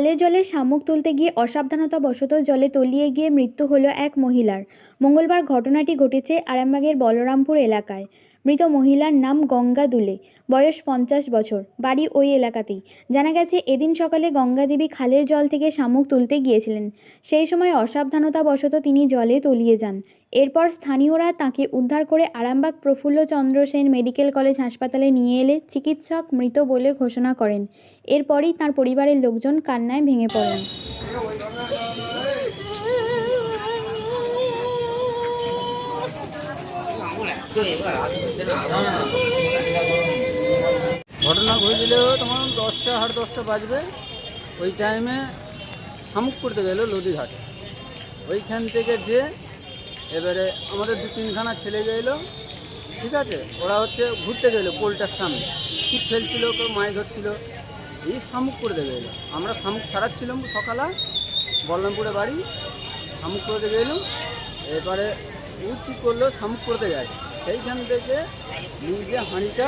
খালের জলে শামুক তুলতে গিয়ে অসাবধানতা অসাবধানতাবশত জলে তলিয়ে গিয়ে মৃত্যু হলো এক মহিলার। মঙ্গলবার ঘটনাটি ঘটেছে আরামবাগের বলরামপুর এলাকায়। মৃত মহিলার নাম গঙ্গা দুলে বয়স পঞ্চাশ বছর। বাড়ি ওই এলাকাতেই। জানা গেছে, এদিন সকালে গঙ্গা দেবী খালের জল থেকে শামুক তুলতে গিয়েছিলেন। সেই সময় অসাবধানতাবশত তিনি জলে তলিয়ে যান। এরপর স্থানীয়রা তাকে উদ্ধার করে আরামবাগ প্রফুল্লচন্দ্র সেন মেডিকেল কলেজ হাসপাতালে নিয়ে এলে চিকিৎসক মৃত বলে ঘোষণা করেন। এরপরই তার পরিবারের লোকজন কান্নায় ভেঙে পড়েন। ঘটনা ঘটেছিল তখন দশটা, সাড়ে দশটা বাজবে। ওই টাইমে শামুক করতে গেলো লদিঘাটে ওইখান থেকে যে এবারে আমাদের দু তিনখানা ছেলে গেলো ঠিক আছে? ওরা হচ্ছে ঘুরতে গেলো পোলটার সামনে। ছিপ ফেলছিল, কেউ মাছ ধরছিল। এই শামুক করতে গেলো। আমরা শামুক ছাড়াচ্ছিলাম সকালে। বল্লমপুরে বাড়ি। শামুক করতে গেলাম এবারে কী করল? শামুক করতে গেছে সেইখান থেকে নিজে হাঁড়িটা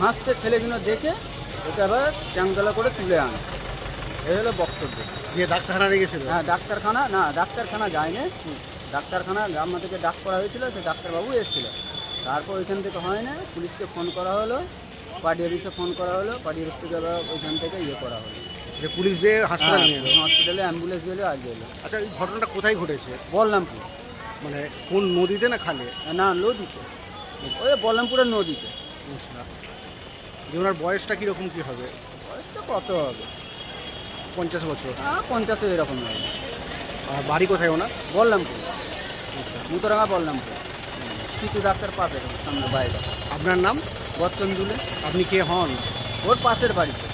হাসছে ছেলেগুলো দেখে ওকে আবার ট্যাংতলা করে তুলে আনে। এই হলো বক্তব্য। দিয়ে ডাক্তারখানা গেছিল? হ্যাঁ ডাক্তারখানা না ডাক্তারখানা যায়নি। ডাক্তারখানা গ্রাম থেকে ডাক করা হয়েছিল সে ডাক্তারবাবু এসেছিল। তারপর ওইখান থেকে হয় না পুলিশকে ফোন করা হলো পার্টি অফিসে ফোন করা হলো পার্টি অফিস থেকে আবার ওইখান থেকে ইয়ে করা হলো। যে পুলিশ যে হাসপাতাল নিয়ে হসপিটালে অ্যাম্বুলেন্স গেলো আর গেলো। আচ্ছা এই ঘটনাটা কোথায় ঘটেছে? বললামপুর মানে কোন নদীতে না খালে? না নদীতে। ওই বললামপুরের নদীতে। আচ্ছা যে ওনার বয়সটা কীরকম কী হবে? বয়সটা কত হবে? পঞ্চাশ বছর। হ্যাঁ পঞ্চাশে এরকম হবে। আর বাড়ি কোথায় ওনার? বললামপুর। মুতরাঙা বললামপুর। কিছু ডাক্তার পাশে সামনে বাইরে। আপনার নাম? বচ্চন দুলে। আপনি কে হন? ওর পাশের বাড়িতে।